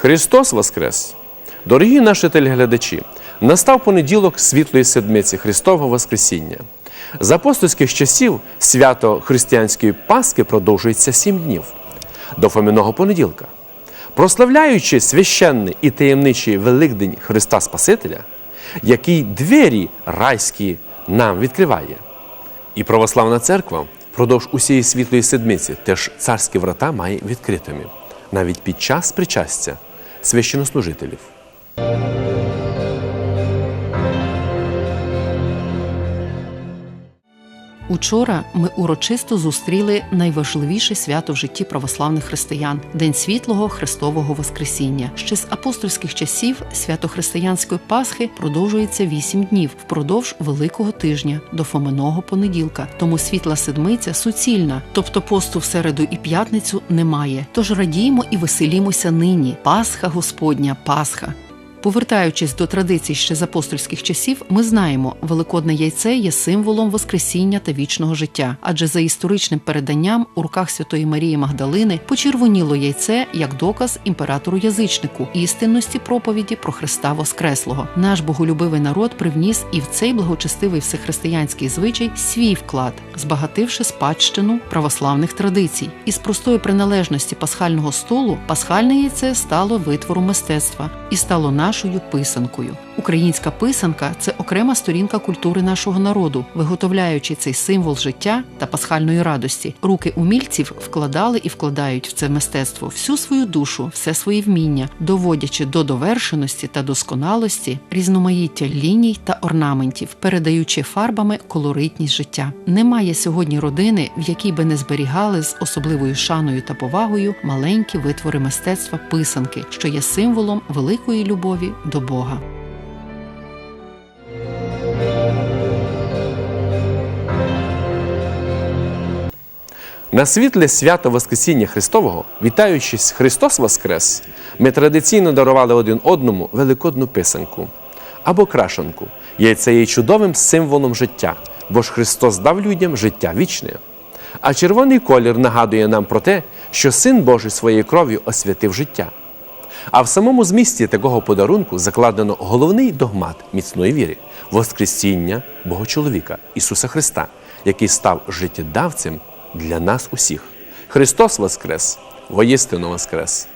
Христос Воскрес! Дорогі наші телеглядачі! Настав понеділок світлої седмиці Христового Воскресіння. З апостольських часів свято християнської Пасхи продовжується сім днів до Фоміного понеділка. Прославляючи священний і таємничий Великдень Христа Спасителя, який двері райські нам відкриває. І православна церква впродовж усієї світлої седмиці теж царські врата має відкритими, навіть під час причастя священнослужителів. Учора ми урочисто зустріли найважливіше свято в житті православних християн День світлого Христового Воскресіння. Ще з апостольських часів свято християнської Пасхи продовжується вісім днів впродовж Великого тижня до Фоминого понеділка. Тому світла седмиця суцільна, тобто посту в середу і п'ятницю немає. Тож радіємо і веселімося нині. Пасха Господня, Пасха. Повертаючись до традицій ще з апостольських часів, ми знаємо, великодне яйце є символом Воскресіння та вічного життя, адже за історичним переданням у руках Святої Марії Магдалини почервоніло яйце як доказ імператору язичнику істинності проповіді про Христа Воскреслого. Наш боголюбивий народ привніс і в цей благочестивий всехристиянський звичай свій вклад, збагативши спадщину православних традицій. Із простої приналежності пасхального столу пасхальне яйце стало витвором мистецтва і стало нашою писанкою. Українська писанка це окрема сторінка культури нашого народу. Виготовляючи цей символ життя та пасхальної радості, руки умільців вкладали і вкладають в це мистецтво всю свою душу, все свої вміння, доводячи до довершеності та досконалості різноманіття ліній та орнаментів, передаючи фарбами колоритність життя. Немає сьогодні родини, в якій би не зберігали з особливою шаною та повагою маленькі витвори мистецтва писанки, що є символом великої любові до Бога. На світле свято Воскресіння Христового, вітаючись Христос Воскрес, ми традиційно дарували один одному великодну писанку або крашенку. Яйце є чудовим символом життя, бо ж Христос дав людям життя вічне. А червоний колір нагадує нам про те, що Син Божий своєю кров'ю освятив життя. А в самому змісті такого подарунку закладено головний догмат міцної віри Воскресіння Богочоловіка Ісуса Христа, який став життєдавцем для нас усіх. Христос Воскрес, воістину Воскрес!